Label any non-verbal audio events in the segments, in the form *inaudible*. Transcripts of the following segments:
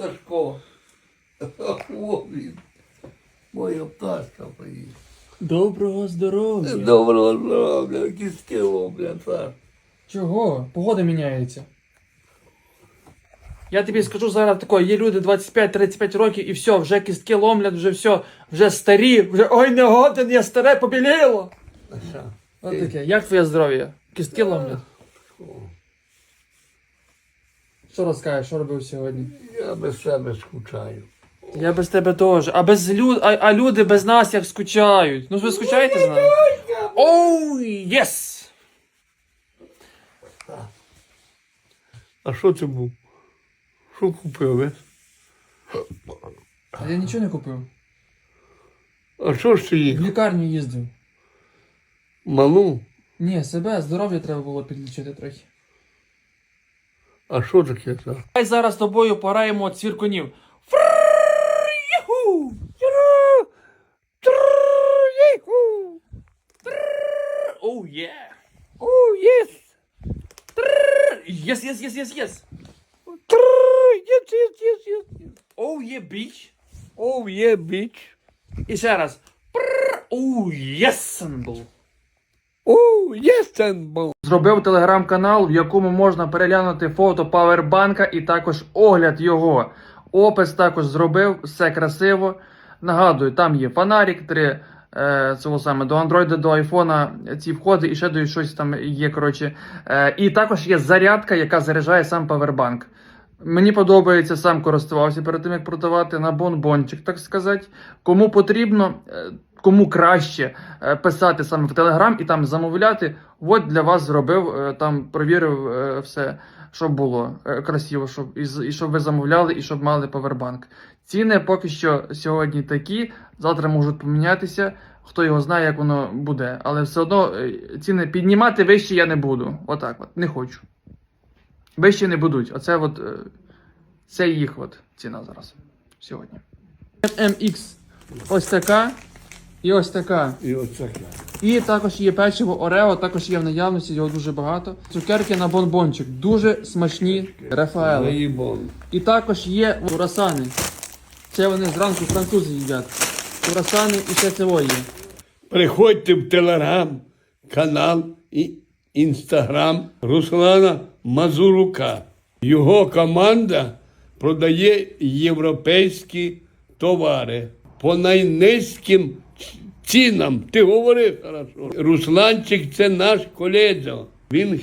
Сашко. О, він. Моя пташка приїхала. Доброго здоров'я. Доброго здоров'я, кістки лоблять, Саш. Чого? Погода міняється. Я тобі скажу зараз таке, є люди 25-35 років і все, вже кістки ломлять, вже все, вже старі, вже ой, не годен, я старе побіліло. От таке. Як твоє здоров'я? Кістки ломлять. Що розкажеш, що робив сьогодні? Я без себе скучаю. Я без тебе теж. А без люд, а, а люди без нас як скучають. Ну ж ви скучаєте з нами? Оу, єс! А що це був? Що купив, ви? А я нічого не купив. А що ж ти В їх? лікарню їздив. Малу? Ні, себе, здоров'я треба було підлічити трохи. А що таке це? Давай зараз з тобою пораємо цвіркунів. Оу, є! Оу, єс! Єс, єс, єс, єс, єс! Єс, єс, єс, єс. Оу, є біч! Оу, є біч. І ще раз. Оу, єсенбл! Оу, єсенбл. Зробив телеграм-канал, в якому можна переглянути фото павербанка і також огляд його. Опис також зробив, все красиво. Нагадую, там є фонарик, три е, цього саме до Android, до айфона ці входи і ще до щось там є. Коротше. Е, і також є зарядка, яка заряджає сам павербанк. Мені подобається, сам користувався перед тим, як продавати на бонбончик, так сказати. Кому потрібно, е, кому краще е, писати саме в Телеграм і там замовляти. От для вас зробив, е, там провірив е, все, щоб було красиво, щоб і, і щоб ви замовляли, і щоб мали павербанк. Ціни поки що сьогодні такі, завтра можуть помінятися. Хто його знає, як воно буде. Але все одно ціни піднімати вище я не буду. Отак от, не хочу. Вище не будуть. Оце от це їх от ціна зараз. Сьогодні. MX. Ось така. І ось така. І оце. І також є печиво Орео, також є в наявності, його дуже багато. Цукерки на бонбончик. Дуже смачні Рафаели. І також є курасани. Це вони зранку французи їдять. Курасани і ще це є. Приходьте в телеграм, канал і інстаграм Руслана Мазурука. Його команда продає європейські товари по найнизьким цінам. Ти говорив хорошо. Русланчик це наш колега. Він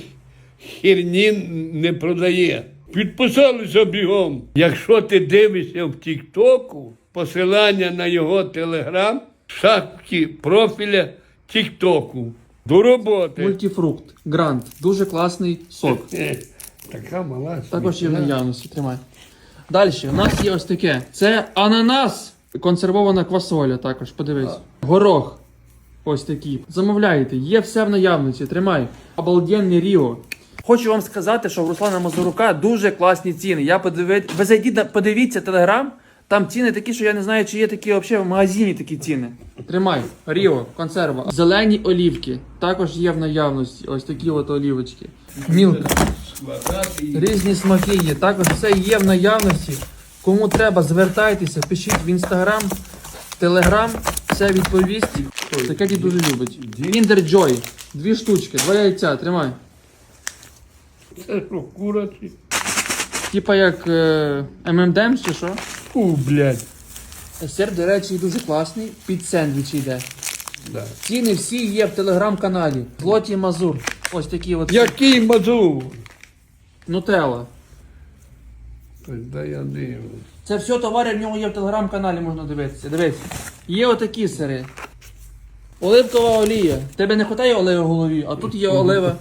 херні не продає. Підписалися бігом. Якщо ти дивишся в Тіктоку, посилання на його телеграм, шапки профіля Тіктоку. До роботи. Мультифрукт. Грант. Дуже класний сок. Е, Така мала. Також є в наявності. Тримай. Далі, у нас є ось таке. Це ананас. Консервована квасоля також. Подивись. Горох. Ось такий. Замовляєте, є все в наявності. Тримай. Обалденний Ріо. Хочу вам сказати, що в Руслана Мазурука дуже класні ціни. Я подивив... Ви зайдіть, на- подивіться телеграм. Там ціни такі, що я не знаю, чи є такі взагалі в магазині такі ціни. Тримай, Ріо, консерва. Зелені олівки. Також є в наявності. Ось такі от олівочки. Мілка. Різні смаки є. Також все є в наявності. Кому треба, звертайтеся, пишіть в інстаграм, телеграм, все відповість. Таке ті дуже любить. Kinder Joy. Дві штучки, два яйця, тримай. Це що, курочі? Типа як е, ММДМ чи що? Фу, блядь. Сир, до речі, дуже класний. Під сендвіч йде. Да. Ціни всі є в телеграм-каналі. Злоті Мазур. Ось такі от. Який мазур? Нутелла. Да я дивлюсь. Це все товари в нього є в телеграм-каналі, можна дивитися. Дивись. Є отакі сири. Оливкова олія. Тебе не вистачає оливи в голові, а тут є олива.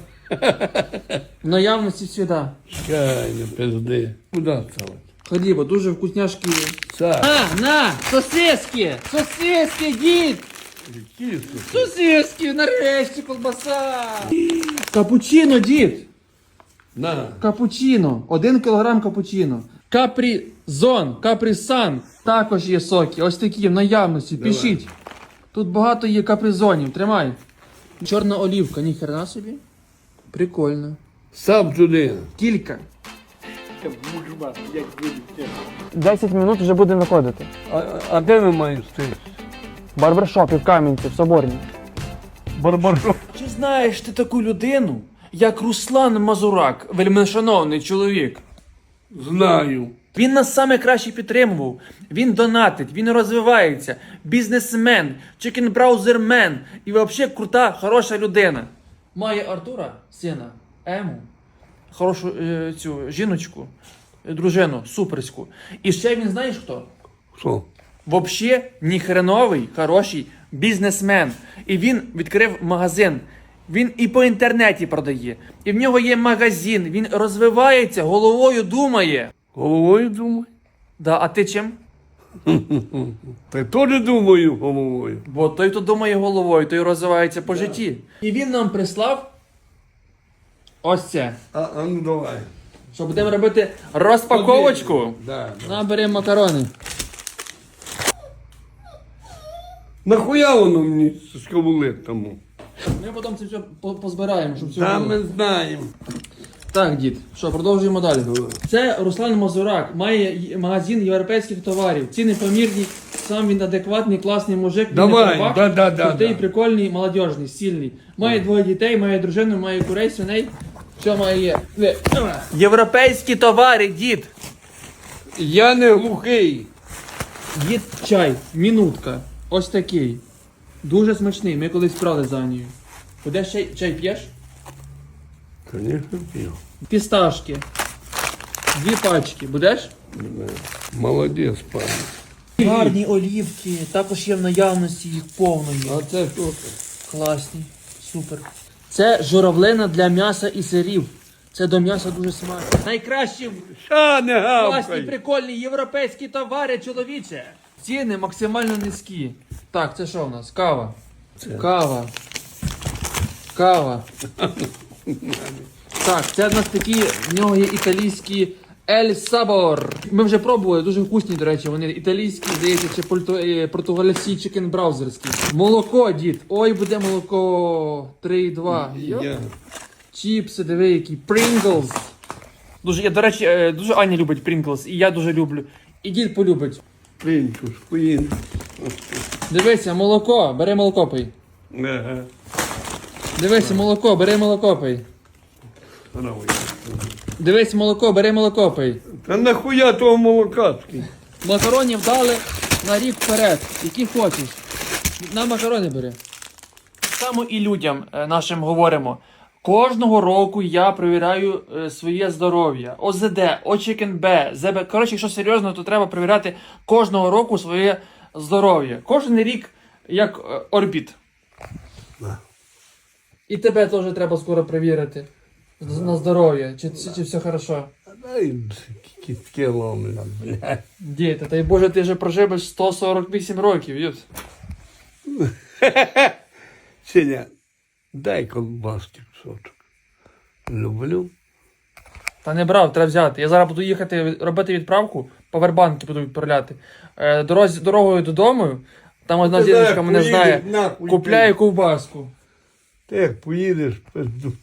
В наявності сюди. Чай, не пизди. Куда стало? Хліба, дуже вкусняшки. є. А, на! Сосиски! Сосиски, дід! які Сосиски, нарешті колбаса! Капучино, дід! На. Капучино. Один кілограм капучино. Капрізон, капрісан. Також є соки. Ось такі в наявності. Пишіть. Тут багато є капризонів. Тримай. Чорна олівка, ніхрена собі. Прикольно. Сам туди. Кілька. Це мужма, як будете. 10 минут вже буде виходити. А, а де ви маєте стояти? В барбершопі в Кам'янці, в Соборній. Барбаршоп. Чи знаєш ти таку людину, як Руслан Мазурак, вельмишановний чоловік? Знаю. Він нас саме краще підтримував. Він донатить, він розвивається, бізнесмен, чекінбраузермен і взагалі крута, хороша людина. Має Артура, сина, Ему, хорошу е, цю жіночку, е, дружину, суперську. І ще він знаєш хто? Що? Вообще ніхреновий, хороший бізнесмен. І він відкрив магазин. Він і по інтернеті продає. І в нього є магазин. Він розвивається, головою думає. Головою думаю? Да, а ти чим? *laughs* Та й теж думаю головою. Бо той, хто думає головою, той розвивається по житті. І він нам прислав ось це. А, а ну давай. Що будемо робити розпаковочку. Да, да. Наберемо макарони. Нахуя воно мені з тому? Ми потім це все позбираємо, щоб все Та було. ми знаємо. Так, дід, що, продовжуємо далі. Це Руслан Мазурак, має магазин європейських товарів. Ціни помірні, сам він адекватний, класний мужик. він Давай, не да, да, да, крутий, да. прикольний, молодіжний, сильний. Має двоє дітей, має дружину, має курей, свиней. Що має є? Ви- Європейські товари, дід. Я не глухий. Дід чай, мінутка. Ось такий. Дуже смачний. Ми колись брали за нею. Будеш чай, чай п'єш? Звісно, пів. Пісташки. Дві пачки. Будеш? Молодець, пане. Гарні олівки, також є в наявності їх повної. А це що це? Класні, супер. Це журавлина для м'яса і сирів. Це до м'яса дуже смачно. Найкращі Ша не класні, гавкай. прикольні європейські товари, чоловіче. Ціни максимально низькі. Так, це що в нас? Кава. Кава. Кава. Так, це в нас такі, в нього є італійські Ель Сабор. Ми вже пробували, дуже вкусні, до речі. Вони італійські, здається, чи е, португальські чикен браузерські. Молоко, дід. Ой, буде молоко 3,2. Йоп. Я. Чіпси, диви, які. Pringles. Дуже, я, до речі, е, дуже Аня любить Pringles, і я дуже люблю. І дід полюбить. Пинчу, споїн. Дивися, молоко, бери молоко пий. Ага. Дивися, молоко, бери молоко пий. Дивись, молоко, бери молоко пий. Та нахуя того молока? такий? Макаронів дали на рік вперед, які хочеш. На макарони бери. Само і людям е, нашим говоримо. Кожного року я перевіряю е, своє здоров'я. ОЗД, ОЧКНБ, ЗБ. Коротше, якщо серйозно, то треба перевіряти кожного року своє здоров'я. Кожен рік як е, орбіт. Да. І тебе теж треба скоро перевірити. з- На здоров'я, чи, чи, чи все хорошо. Дай кітки ломлять, блядь. Діти, та й Боже, ти вже проживеш 148 років, ют. *laughs* Сеня, дай колбаски кусочок. Люблю. Та не брав, треба взяти. Я зараз буду їхати робити відправку, павербанки буду відправляти. Е, дорозі, дорогою додому, там одна дідочка мене знає, купляє ковбаску. Так, поїдеш, пизду.